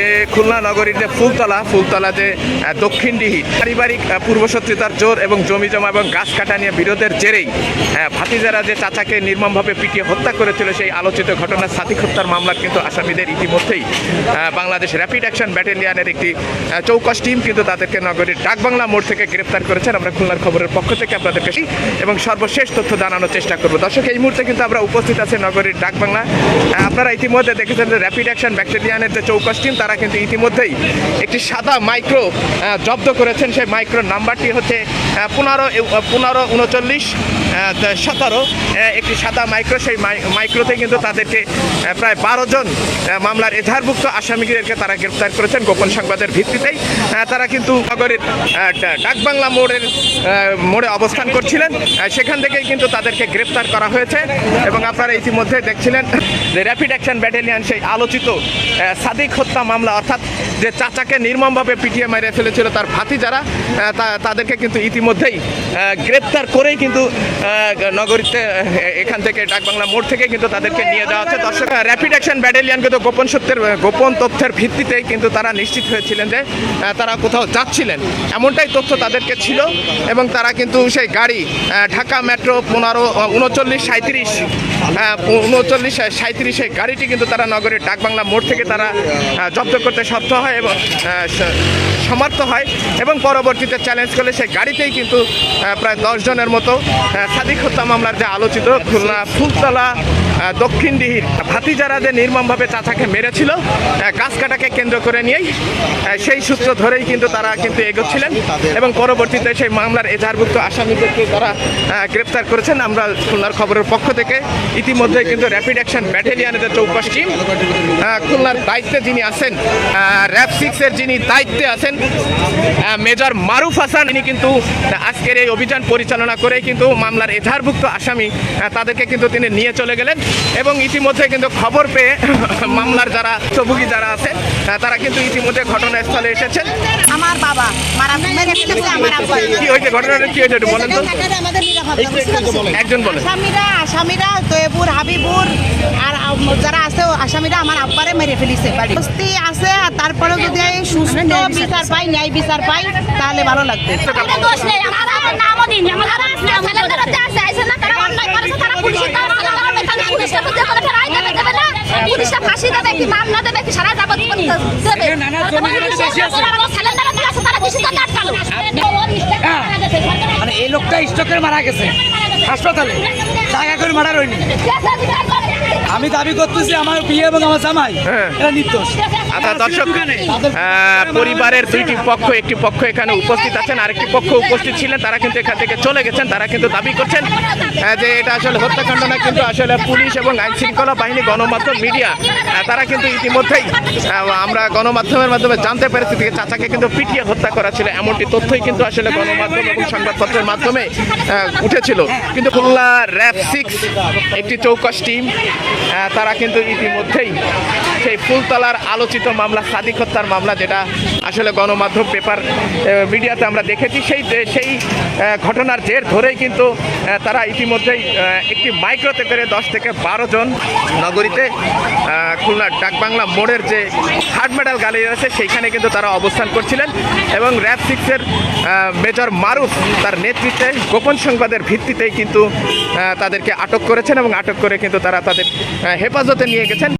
Yeah. Khulna নগরীর যে ফুলতলা, ফুলতলাতে দক্ষিণ ডিহি পারিবারিক পূর্বশত্রুতার জোর এবং জমি জমা এবং গাছ কাটা নিয়ে বিরোধের জেরেই ভাতিজারা যে চাচাকে নির্মমভাবে পিটিয়ে হত্যা করেছিল সেই আলোচিত ঘটনা সাদিক হত্যার মামলার কিন্তু আসামিদের ইতিমধ্যেই বাংলাদেশ র্যাপিড অ্যাকশন ব্যাটালিয়ানের একটি চৌকস টিম কিন্তু তাদেরকে নগরীর ডাকবাংলা মোড় থেকে গ্রেপ্তার করেছেন। আমরা খুলনার খবরের পক্ষ থেকে আপনাদেরকে সেই এবং সর্বশেষ তথ্য জানানোর চেষ্টা করব। দর্শক, এই মুহূর্তে কিন্তু আমরা উপস্থিত আছি নগরীর ডাকবাংলা। আপনারা ইতিমধ্যে দেখেছেন যে র্যাপিড অ্যাকশন ব্যাটালিয়ানের যে চৌকস টিম, তারা কিন্তু ইতিমধ্যেই একটি সাদা মাইক্রো জব্দ করেছেন। সেই মাইক্রো নাম্বারটি হচ্ছে পনেরো পনেরো, উনচল্লিশ সতেরো। একটি সাদা মাইক্রো, সেই মাইক্রোতে কিন্তু তাদেরকে প্রায় বারো জন মামলার এজাহারভুক্ত আসামিদেরকে তারা গ্রেপ্তার করেছেন গোপন সংবাদের ভিত্তিতেই। তারা কিন্তু নগরের ডাকবাংলা মোড়ের মোড়ে অবস্থান করছিলেন। সেখান থেকেই কিন্তু তাদেরকে গ্রেপ্তার করা হয়েছে। এবং আপনারা ইতিমধ্যে দেখছিলেন যে র্যাপিড অ্যাকশন ব্যাটালিয়ান, সেই আলোচিত সাদিক হত্যা মামলা অর্থাৎ যে চাচাকে নির্মমভাবে পিটিয়ে মেরে ফেলেছিল তার ভাতি যারা তাদেরকে কিন্তু ইতিমধ্যেই গ্রেপ্তার করেই কিন্তু নগরীতে এখান থেকে ডাকবাংলা মোড় থেকে কিন্তু তাদেরকে নিয়ে যাওয়া হচ্ছে। দর্শক র্যাপিড অ্যাকশন ব্যাটালিয়ান কিন্তু গোপন সত্যের গোপন তথ্যের ভিত্তিতেই কিন্তু তারা নিশ্চিত হয়েছিলেন যে তারা কোথাও যাচ্ছিলেন। এমনটাই তথ্য তাদেরকে ছিল এবং তারা কিন্তু সেই গাড়ি ঢাকা মেট্রো পনেরো উনচল্লিশ সাঁত্রিশ উনচল্লিশ সাঁত্রিশে গাড়িটি কিন্তু তারা নগরের ডাকবাংলা মোড় থেকে তারা জব্দ করতে সক্ষম হয় এবং সমাপ্ত সমর্থ হয় এবং পরবর্তীতে চ্যালেঞ্জ করলে সেই গাড়িতেই কিন্তু প্রায় দশজনের মতো সাদিক হত্যা মামলার যে আলোচিত খুলনা ফুলতলা দক্ষিণ দিহির ভাতিজারা যে নির্মমভাবে চাচাকে মেরেছিল। আহ, গাছ কাটাকে কেন্দ্র করে নিয়েই সেই সূত্র ধরেই কিন্তু তারা কিন্তু এগোচ্ছিলেন এবং পরবর্তীতে সেই মামলার এজাহারভুক্ত আসামিদেরকে তারা গ্রেপ্তার করেছেন। আমরা খুলনার খবরের পক্ষ থেকে ইতিমধ্যে কিন্তু র্যাপিড অ্যাকশন ব্যাটালিয়ানের যে চৌকস টিম খুলনার দায়িত্বে যিনি আছেন র্যাব সিক্সের যিনি দায়িত্বে আছেন মেজর মারুফ হাসান ইনি কিন্তু আজকের এই অভিযান পরিচালনা করে কিন্তু মামলার এজাহারভুক্ত আসামি তাদেরকে কিন্তু তিনি নিয়ে চলে গেলেন। এবং ইতিমধ্যে কিন্তু খবর পেয়ে মামলার যারা চবুগি যারা আছেন আহ, তারা কিন্তু ইতিমধ্যে ঘটনাস্থলে এসেছেন। আমার বাবা কি হয়েছে? ঘটনাটা কি হয়েছে? একটু বলেন তো? একজন বলেন। আসামিরা আসামিরা তৈবুর হাবিবুর আর যারা আছে ও আসামিরা আমার আব্বারে মেরে ফেলিছে বাড়ি। আছে আর তারপরে যদি সুস্থ বিচার পাই ন্যায় বিচার পাই তাহলে ভালো লাগবে। কোনো দোষ নেই আমার নামও দিইনি আমরা ছেলেদের হাতে আছে আইসে না তারা অন্যায় করেছে তারা পুলিশের দ্বারা মামলা করবে তাহলে পুলিশটা বুঝতে করে ফেরাই দেবে দেবে না পুলিশটা ফাঁসি দেবে কি মামলা দেবে কি সারা যাবত দেবে? ছেলেদের হাতে আছে। তারা কিছু তো আটকালো লোকটা স্ট্রোকের মারা গেছে। হাসপাতালে। জায়গা করে মারা রইনি আমি দাবি করতেছি আমার বিয়ে এবং আমার জামাই হ্যাঁ। এটা নির্দোষ। আচ্ছা দর্শক আহ, পরিবারের দুইটি পক্ষ একটি পক্ষ এখানে উপস্থিত আছেন আরেকটি পক্ষ উপস্থিত ছিলেন তারা কিন্তু এখান থেকে চলে গেছেন তারা কিন্তু দাবি করছেন যে এটা আসলে হত্যাকাণ্ড না কিন্তু আসলে পুলিশ এবং আইন শৃঙ্খলা বাহিনী গণমাধ্যম মিডিয়া তারা কিন্তু ইতিমধ্যেই আমরা গণমাধ্যমের মাধ্যমে জানতে পেরেছি যে চাচাকে কিন্তু পিটিয়ে হত্যা করা ছিল এমনটি তথ্যই কিন্তু আসলে গণমাধ্যম এবং সংবাদপত্রের মাধ্যমে আহ, উঠেছিল। কিন্তু খুলনা র্যাব সিক্স একটি চৌকস টিম তারা কিন্তু ইতিমধ্যেই সেই ফুলতলার আলোচিত মামলা সাদিক হত্যার মামলা যেটা আসলে গণমাধ্যম পেপার মিডিয়াতে আমরা দেখেছি সেই সেই ঘটনার জের ধরেই কিন্তু তারা ইতিমধ্যেই একটি মাইক্রোতে করে দশ থেকে বারো জন নগরীতে খুলনার ডাকবাংলা মোড়ের যে হার্ড মেডাল গ্যালারি আছে সেইখানে কিন্তু তারা অবস্থান করছিলেন এবং র্যাব সিক্সের মেজর মারুফ তার নেতৃত্বে গোপন সংবাদের ভিত্তিতেই কিন্তু তাদেরকে আটক করেছেন এবং আটক করে কিন্তু তারা তাদের হেফাজতে নিয়ে গেছেন।